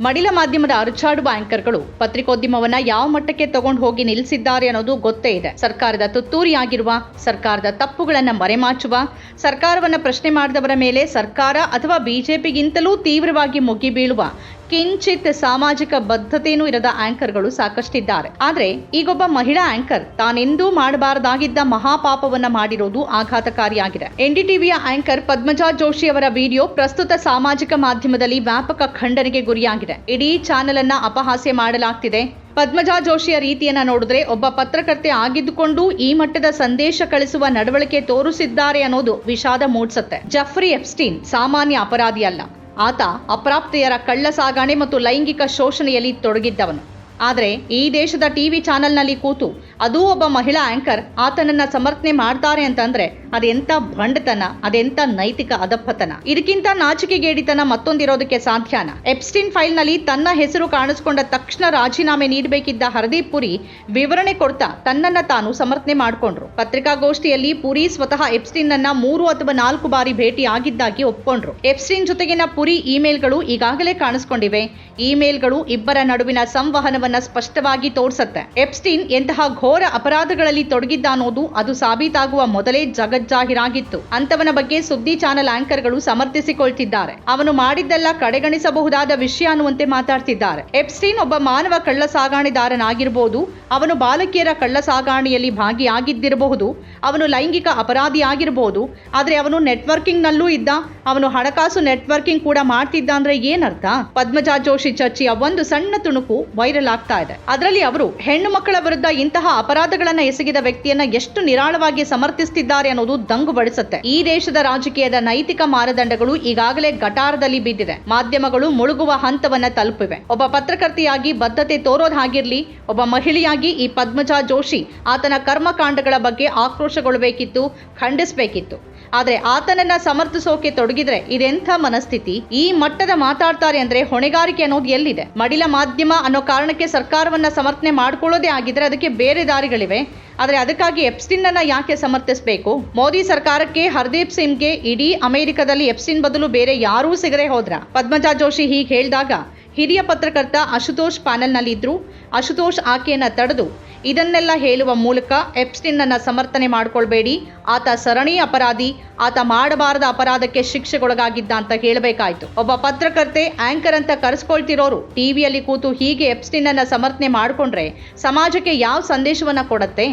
ಮಡಿಲ ಮಾಧ್ಯಮದ ಅರುಚಾಡುವ ಆಂಕರ್ಗಳು ಪತ್ರಿಕೋದ್ಯಮವನ್ನ ಯಾವ ಮಟ್ಟಕ್ಕೆ ತಗೊಂಡು ಹೋಗಿ ನಿಲ್ಲಿಸಿದ್ದಾರೆ ಅನ್ನೋದು ಗೊತ್ತೇ ಇದೆ. ಸರ್ಕಾರದ ತುತ್ತೂರಿಯಾಗಿರುವ, ಸರ್ಕಾರದ ತಪ್ಪುಗಳನ್ನು ಮರೆಮಾಚುವ, ಸರ್ಕಾರವನ್ನ ಪ್ರಶ್ನೆ ಮಾಡಿದವರ ಮೇಲೆ ಸರ್ಕಾರ ಅಥವಾ ಬಿಜೆಪಿಗಿಂತಲೂ ತೀವ್ರವಾಗಿ ಮುಗಿ ಬೀಳುವ ಕಿಂಚಿತ್ ಸಾಮಾಜಿಕ ಬದ್ಧತೆಯೂ ಇರದ ಆಂಕರ್ಗಳು ಸಾಕಷ್ಟಿದ್ದಾರೆ. ಆದ್ರೆ ಈಗೊಬ್ಬ ಮಹಿಳಾ ಆಂಕರ್ ತಾನೆಂದೂ ಮಾಡಬಾರದಾಗಿದ್ದ ಮಹಾಪಾಪವನ್ನ ಮಾಡಿರೋದು ಆಘಾತಕಾರಿಯಾಗಿದೆ. ಎನ್ಡಿಟಿವಿಯ ಆಂಕರ್ ಪದ್ಮಜಾ ಜೋಶಿ ಅವರ ವಿಡಿಯೋ ಪ್ರಸ್ತುತ ಸಾಮಾಜಿಕ ಮಾಧ್ಯಮದಲ್ಲಿ ವ್ಯಾಪಕ ಖಂಡನೆಗೆ ಗುರಿಯಾಗಿದೆ. ಇಡೀ ಚಾನೆಲ್ ಅನ್ನ ಅಪಹಾಸ್ಯ ಮಾಡಲಾಗ್ತಿದೆ. ಪದ್ಮಜಾ ಜೋಶಿಯ ರೀತಿಯನ್ನ ನೋಡಿದ್ರೆ ಒಬ್ಬ ಪತ್ರಕರ್ತೆ ಆಗಿದ್ದುಕೊಂಡು ಈ ಮಟ್ಟದ ಸಂದೇಶ ಕಳಿಸುವ ನಡವಳಿಕೆ ತೋರಿಸಿದ್ದಾರೆ ಅನ್ನೋದು ವಿಷಾದ ಮೂಡಿಸುತ್ತೆ. ಜಫ್ರಿ ಎಫ್ಸ್ಟೀನ್ ಸಾಮಾನ್ಯ ಅಪರಾಧಿ ಅಲ್ಲ ಆತ ಅಪ್ರಾಪ್ತೆಯರ ಕಳ್ಳ ಸಾಗಾಣೆ ಮತ್ತು ಲೈಂಗಿಕ ಶೋಷಣೆಯಲ್ಲಿ ತೊಡಗಿದ್ದವನು. ಆದರೆ ಈ ದೇಶದ ಟಿವಿ ಚಾನೆಲ್ನಲ್ಲಿ ಕೂತು ಅದೂ ಒಬ್ಬ ಮಹಿಳಾ ಆಂಕರ್ ಆತನನ್ನ ಸಮರ್ಥನೆ ಮಾಡ್ತಾರೆ ಅಂತಂದ್ರೆ ಅದೆಂಥ ಭಂಡತನ ಅದೆಂಥ ನೈತಿಕ ಅದಪ್ಪತನ ಇದಕ್ಕಿಂತ ನಾಚಿಕೆಗೇಡಿತನ ಮತ್ತೊಂದಿರೋದಕ್ಕೆ ಸಾಧ್ಯನಾ? ಎಪ್ಸ್ಟಿನ್ ಫೈಲ್ನಲ್ಲಿ ತನ್ನ ಹೆಸರು ಕಾಣಿಸ್ಕೊಂಡ ತಕ್ಷಣ ರಾಜೀನಾಮೆ ನೀಡಬೇಕಿದ್ದ ಹರ್ದೀಪ್ ಪುರಿ ವಿವರಣೆ ಕೊಡ್ತಾ ತನ್ನನ್ನ ತಾನು ಸಮರ್ಥನೆ ಮಾಡಿಕೊಂಡ್ರು. ಪತ್ರಿಕಾಗೋಷ್ಠಿಯಲ್ಲಿ ಪುರಿ ಸ್ವತಃ ಎಪ್ಸ್ಟಿನ್ ಅನ್ನ ಮೂರು ಅಥವಾ ನಾಲ್ಕು ಬಾರಿ ಭೇಟಿ ಆಗಿದ್ದಾಗಿ ಒಪ್ಕೊಂಡ್ರು. ಎಪ್ಸ್ಟಿನ್ ಜೊತೆಗಿನ ಪುರಿ ಇಮೇಲ್ಗಳು ಈಗಾಗಲೇ ಕಾಣಿಸ್ಕೊಂಡಿವೆ. ಇಮೇಲ್ಗಳು ಇಬ್ಬರ ನಡುವಿನ ಸಂವಹನವನ್ನ ಸ್ಪಷ್ಟವಾಗಿ ತೋರಿಸುತ್ತೆ. ಎಪ್ಸ್ಟೀನ್ ಎಂತಹ ಘೋರ ಅಪರಾಧಗಳಲ್ಲಿ ತೊಡಗಿದ್ದ ಅನ್ನೋದು ಅದು ಸಾಬೀತಾಗುವ ಮೊದಲೇ ಜಗಜ್ಜಾಹಿರಾಗಿತ್ತು. ಅಂತವನ ಬಗ್ಗೆ ಸುದ್ದಿ ಚಾನೆಲ್ ಆಂಕರ್ಗಳು ಸಮರ್ಥಿಸಿಕೊಳ್ತಿದ್ದಾರೆ. ಅವನು ಮಾಡಿದ್ದೆಲ್ಲ ಕಡೆಗಣಿಸಬಹುದಾದ ವಿಷಯ ಅನ್ನುವಂತೆ ಮಾತಾಡ್ತಿದ್ದಾರೆ. ಎಪ್ಸ್ಟೀನ್ ಒಬ್ಬ ಮಾನವ ಕಳ್ಳ ಸಾಗಾಣೆದಾರನಾಗಿರಬಹುದು ಅವನು ಬಾಲಕಿಯರ ಕಳ್ಳ ಸಾಗಾಣಿಯಲ್ಲಿ ಭಾಗಿಯಾಗಿದ್ದಿರಬಹುದು, ಅವನು ಲೈಂಗಿಕ ಅಪರಾಧಿ ಆಗಿರಬಹುದು ಆದರೆ ಅವನು ನೆಟ್ವರ್ಕಿಂಗ್ ನಲ್ಲೂ ಇದ್ದ, ಅವನು ಹಣಕಾಸು ನೆಟ್ವರ್ಕಿಂಗ್ ಕೂಡ ಮಾಡ್ತಿದ್ದ ಅಂದ್ರೆ ಏನರ್ಥ? ಪದ್ಮಜಾ ಜೋಶಿ ಚರ್ಚೆಯ ಒಂದು ಸಣ್ಣ ತುಣುಕು ವೈರಲ್ ಆಗ್ತಾ ಇದೆ. ಅದರಲ್ಲಿ ಅವರು ಹೆಣ್ಣು ಮಕ್ಕಳ ವಿರುದ್ಧ ಇಂತಹ ಅಪರಾಧಗಳನ್ನ ಎಸಗಿದ ವ್ಯಕ್ತಿಯನ್ನ ಎಷ್ಟು ನಿರಾಳವಾಗಿ ಸಮರ್ಥಿಸುತ್ತಿದ್ದಾರೆ ಅನ್ನೋದು ದಂಗು ಬಡಿಸುತ್ತೆ. ಈ ದೇಶದ ರಾಜಕೀಯದ ನೈತಿಕ ಮಾನದಂಡಗಳು ಈಗಾಗಲೇ ಗಟಾರದಲ್ಲಿ ಬಿದ್ದಿದೆ. ಮಾಧ್ಯಮಗಳು ಮುಳುಗುವ ಹಂತವನ್ನ ತಲುಪಿವೆ. ಒಬ್ಬ ಪತ್ರಕರ್ತೆಯಾಗಿ ಬದ್ಧತೆ ತೋರೋದಾಗಿರ್ಲಿ ಒಬ್ಬ ಮಹಿಳೆಯಾಗಿ ಈ ಪದ್ಮಜಾ ಜೋಶಿ ಆತನ ಕರ್ಮಕಾಂಡಗಳ ಬಗ್ಗೆ ಆಕ್ರೋಶಗೊಳ್ಳಬೇಕಿತ್ತು ಖಂಡಿಸಬೇಕಿತ್ತು. ಆದ್ರೆ ಆತನನ್ನ ಸಮರ್ಥಿಸೋಕೆ ತೊಡಗಿದ್ರೆ ಇದೆಂಥ ಮನಸ್ಥಿತಿ? ಈ ಮಟ್ಟದ ಮಾತಾಡ್ತಾರೆ ಅಂದ್ರೆ ಹೊಣೆಗಾರಿಕೆ ಅನ್ನೋದು ಎಲ್ಲಿದೆ? ಮಡಿಲ ಮಾಧ್ಯಮ ಅನ್ನೋ ಕಾರಣಕ್ಕೆ ಸರ್ಕಾರವನ್ನ ಸಮರ್ಥನೆ ಮಾಡಿಕೊಳ್ಳೋದೇ ಆಗಿದ್ರೆ ಅದಕ್ಕೆ ಬೇರೆ ದಾರಿಗಳಿವೆ. ಆದರೆ ಅದಕ್ಕಾಗಿ ಎಪ್ಸ್ಟಿನ್ನನ್ನು ಯಾಕೆ ಸಮರ್ಥಿಸಬೇಕು? ಮೋದಿ ಸರ್ಕಾರಕ್ಕೆ ಹರ್ದೀಪ್ ಸಿಂಗ್ಗೆ ಇಡೀ ಅಮೆರಿಕದಲ್ಲಿ ಎಪ್ಸ್ಟಿನ್ ಬದಲು ಬೇರೆ ಯಾರೂ ಸಿಗದೆ ಹೋದ್ರ? ಪದ್ಮಜಾ ಜೋಶಿ ಹೀಗೆ ಹೇಳಿದಾಗ ಹಿರಿಯ ಪತ್ರಕರ್ತ ಅಶುತೋಷ್ ಪ್ಯಾನೆಲ್ನಲ್ಲಿದ್ದರು ಅಶುತೋಷ್ ಆಕೆಯನ್ನ ತಡೆದು, ಇದನ್ನೆಲ್ಲ ಹೇಳುವ ಮೂಲಕ ಎಪ್ಸ್ಟಿನ್ ಅನ್ನ ಸಮರ್ಥನೆ ಮಾಡ್ಕೊಳ್ಬೇಡಿ. ಆತ ಸರಣಿ ಅಪರಾಧಿ, ಆತ ಮಾಡಬಾರದ ಅಪರಾಧಕ್ಕೆ ಶಿಕ್ಷೆಗೊಳಗಾಗಿದ್ದ ಅಂತ ಹೇಳಬೇಕಾಯ್ತು. ಒಬ್ಬ ಪತ್ರಕರ್ತೆ ಆಂಕರ್ ಅಂತ ಕರೆಸ್ಕೊಳ್ತಿರೋರು ಟಿವಿಯಲ್ಲಿ ಕೂತು ಹೀಗೆ ಎಪ್ಸ್ಟಿನ್ ಅನ್ನ ಸಮರ್ಥನೆ ಮಾಡಿಕೊಂಡ್ರೆ ಸಮಾಜಕ್ಕೆ ಯಾವ ಸಂದೇಶವನ್ನ ಕೊಡತ್ತೆ?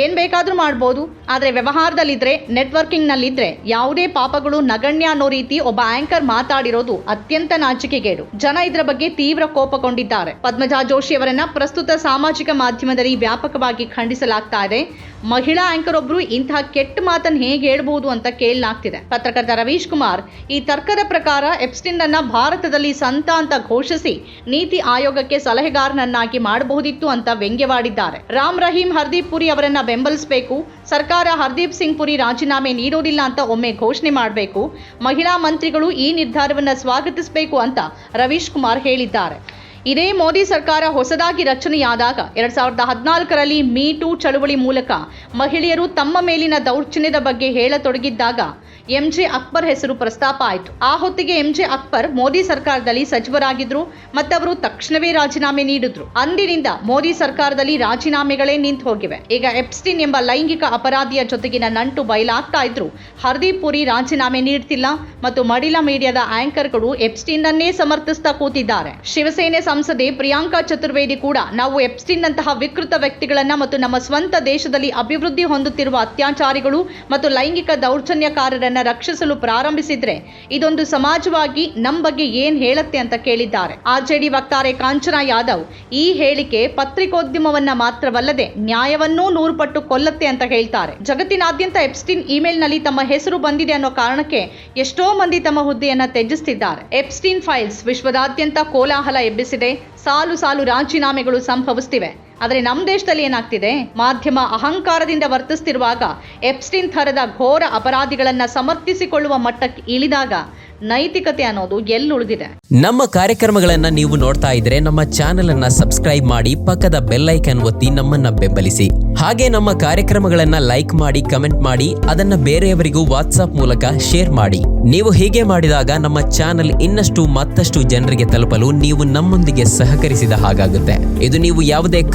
ಏನ್ ಬೇಕಾದ್ರೂ ಮಾಡ್ಬೋದು, ಆದರೆ ವ್ಯವಹಾರದಲ್ಲಿದ್ದರೆ ನೆಟ್ವರ್ಕಿಂಗ್ನಲ್ಲಿದ್ದರೆ ಯಾವುದೇ ಪಾಪಗಳು ನಗಣ್ಯ ಅನ್ನೋ ರೀತಿ ಒಬ್ಬ ಆಂಕರ್ ಮಾತಾಡಿರೋದು ಅತ್ಯಂತ ನಾಚಿಕೆಗೇಡು. ಜನ ಇದರ ಬಗ್ಗೆ ತೀವ್ರ ಕೋಪಗೊಂಡಿದ್ದಾರೆ. ಪದ್ಮಜಾ ಜೋಶಿ ಅವರನ್ನ ಪ್ರಸ್ತುತ ಸಾಮಾಜಿಕ ಮಾಧ್ಯಮದಲ್ಲಿ ವ್ಯಾಪಕವಾಗಿ ಖಂಡಿಸಲಾಗ್ತಾ ಇದೆ. ಮಹಿಳಾ ಆಂಕರ್ ಒಬ್ರು ಇಂತಹ ಕೆಟ್ಟ ಮಾತನ್ನು ಹೇಗೆ ಹೇಳ್ಬಹುದು ಅಂತ ಕೇಳಲಾಗ್ತಿದೆ. ಪತ್ರಕರ್ತ ರವೀಶ್ ಕುಮಾರ್, ಈ ತರ್ಕದ ಪ್ರಕಾರ ಎಪ್ಸ್ಟಿನ್ ಅನ್ನ ಭಾರತದಲ್ಲಿ ಸಂತ ಅಂತ ಘೋಷಿಸಿ ನೀತಿ ಆಯೋಗಕ್ಕೆ ಸಲಹೆಗಾರನನ್ನಾಗಿ ಮಾಡಬಹುದಿತ್ತು ಅಂತ ವ್ಯಂಗ್ಯವಾಡಿದ್ದಾರೆ. ರಾಮ್ ರಹೀಂ ಹರ್ದೀಪ್ ಪುರಿ ಅವರನ್ನ ಬೆಂಬಲಿಸಬೇಕು. ಸರ್ಕಾರ ಹರ್ದೀಪ್ ಸಿಂಗ್ ಪುರಿ ರಾಜೀನಾಮೆ ನೀಡೋದಿಲ್ಲ ಅಂತ ಒಮ್ಮೆ ಘೋಷಣೆ ಮಾಡಬೇಕು. ಮಹಿಳಾ ಮಂತ್ರಿಗಳು ಈ ನಿರ್ಧಾರವನ್ನ ಸ್ವಾಗತಿಸಬೇಕು ಅಂತ ರವೀಶ್ ಕುಮಾರ್ ಹೇಳಿದ್ದಾರೆ. ಇದೇ ಮೋದಿ ಸರ್ಕಾರ ಹೊಸದಾಗಿ ರಚನೆಯಾದಾಗ ಎರಡ್ ಸಾವಿರದ ಹದಿನಾಲ್ಕರಲ್ಲಿ ಮೀ ಟೂ ಚಳುವಳಿ ಮೂಲಕ ಮಹಿಳೆಯರು ತಮ್ಮ ಮೇಲಿನ ದೌರ್ಜನ್ಯದ ಬಗ್ಗೆ ಹೇಳತೊಡಗಿದ್ದಾಗ ಎಂಜೆ ಅಕ್ಬರ್ ಹೆಸರು ಪ್ರಸ್ತಾಪ ಆಯಿತು. ಆ ಹೊತ್ತಿಗೆ ಎಂಜೆ ಅಕ್ಬರ್ ಮೋದಿ ಸರ್ಕಾರದಲ್ಲಿ ಸಚಿವರಾಗಿದ್ರು, ಮತ್ತವರು ತಕ್ಷಣವೇ ರಾಜೀನಾಮೆ ನೀಡಿದ್ರು. ಅಂದಿನಿಂದ ಮೋದಿ ಸರ್ಕಾರದಲ್ಲಿ ರಾಜೀನಾಮೆಗಳೇ ನಿಂತು ಹೋಗಿವೆ. ಈಗ ಎಪ್ಸ್ಟಿನ್ ಎಂಬ ಲೈಂಗಿಕ ಅಪರಾಧಿಯ ಜೊತೆಗಿನ ನಂಟು ಬಯಲಾಗ್ತಾ ಇದ್ರು. ಹರ್ದೀಪ್ ಪುರಿ ರಾಜೀನಾಮೆ ನೀಡ್ತಿಲ್ಲ ಮತ್ತು ಮಡಿಲ ಮೀಡಿಯಾದ ಆಂಕರ್ಗಳು ಎಪ್ಸ್ಟಿನ್ ಅನ್ನೇ ಸಮರ್ಥಿಸ್ತಾ ಕೂತಿದ್ದಾರೆ. ಶಿವಸೇನೆ ಸಂಸದೆ ಪ್ರಿಯಾಂಕಾ ಚತುರ್ವೇದಿ ಕೂಡ ನಾವು ಎಪ್ಸ್ಟಿನ್ ಅಂತಹ ವಿಕೃತ ವ್ಯಕ್ತಿಗಳನ್ನ ಮತ್ತು ನಮ್ಮ ಸ್ವಂತ ದೇಶದಲ್ಲಿ ಅಭಿವೃದ್ಧಿ ಹೊಂದುತ್ತಿರುವ ಅತ್ಯಾಚಾರಿಗಳು ಮತ್ತು ಲೈಂಗಿಕ ದೌರ್ಜನ್ಯಕಾರರನ್ನ ರಕ್ಷಿಸಲು ಪ್ರಾರಂಭಿಸಿದ್ರೆ ಇದೊಂದು ಸಮಾಜವಾಗಿ ನಮ್ಮ ಬಗ್ಗೆ ಏನ್ ಹೇಳುತ್ತೆ ಅಂತ ಕೇಳಿದ್ದಾರೆ. ಆರ್ಜೆಡಿ ವಕ್ತಾರೆ ಕಾಂಚನಾ ಯಾದವ್ ಈ ಹೇಳಿಕೆ ಪತ್ರಿಕೋದ್ಯಮವನ್ನ ಮಾತ್ರವಲ್ಲದೆ ನ್ಯಾಯವನ್ನೂ ನೂರು ಪಟ್ಟು ಕೊಲ್ಲತ್ತೆ ಅಂತ ಹೇಳ್ತಾರೆ. ಜಗತ್ತಿನಾದ್ಯಂತ ಎಪ್ಸ್ಟಿನ್ ಇಮೇಲ್ನಲ್ಲಿ ತಮ್ಮ ಹೆಸರು ಬಂದಿದೆ ಅನ್ನೋ ಕಾರಣಕ್ಕೆ ಎಷ್ಟೋ ಮಂದಿ ತಮ್ಮ ಹುದ್ದೆಯನ್ನ ತ್ಯಜಿಸುತ್ತಿದ್ದಾರೆ ಎಪ್ಸ್ಟಿನ್ ಫೈಲ್ಸ್ ವಿಶ್ವದಾದ್ಯಂತ ಕೋಲಾಹಲ ಎಬ್ಬಿಸಿದೆ. ಸಾಲು ಸಾಲು ರಾಜೀನಾಮೆಗಳು ಸಂಭವಿಸುತ್ತಿವೆ ಆದರೆ ನಮ್ಮ ದೇಶದಲ್ಲಿ ಏನಾಗ್ತಿದೆ? ಮಾಧ್ಯಮ ಅಹಂಕಾರದಿಂದ ವರ್ತಿಸ್ತಿರುವಾಗ ಎಪ್ಸ್ಟಿನ್ ಥರದ ಘೋರ ಅಪರಾಧಿಗಳನ್ನು ಸಮರ್ಥಿಸಿಕೊಳ್ಳುವ ಮಟ್ಟಕ್ಕೆ ಇಳಿದಾಗ ನೈತಿಕತೆ ಅನ್ನೋದು ಎಲ್ಲುಳಿದಿದೆ. ನಮ್ಮ ಕಾರ್ಯಕ್ರಮಗಳನ್ನ ನೀವು ನೋಡ್ತಾ ಇದ್ರೆ ನಮ್ಮ ಚಾನೆಲ್ ಅನ್ನ ಸಬ್ಸ್ಕ್ರೈಬ್ ಮಾಡಿ ಪಕ್ಕದ ಬೆಲ್ ಐಕನ್ ಒತ್ತಿ ನಮ್ಮನ್ನ ಬೆಂಬಲಿಸಿ. ಹಾಗೆ ನಮ್ಮ ಕಾರ್ಯಕ್ರಮಗಳನ್ನ ಲೈಕ್ ಮಾಡಿ, ಕಮೆಂಟ್ ಮಾಡಿ, ಅದನ್ನ ಬೇರೆಯವರಿಗೂ ವಾಟ್ಸ್ಆಪ್ ಮೂಲಕ ಶೇರ್ ಮಾಡಿ. ನೀವು ಹೀಗೆ ಮಾಡಿದಾಗ ನಮ್ಮ ಚಾನೆಲ್ ಇನ್ನಷ್ಟು ಮತ್ತಷ್ಟು ಜನರಿಗೆ ತಲುಪಲು ನೀವು ನಮ್ಮೊಂದಿಗೆ ಸಹಕರಿಸಿದ ಹಾಗಾಗುತ್ತೆ. ಇದು ನೀವು ಯಾವುದೇ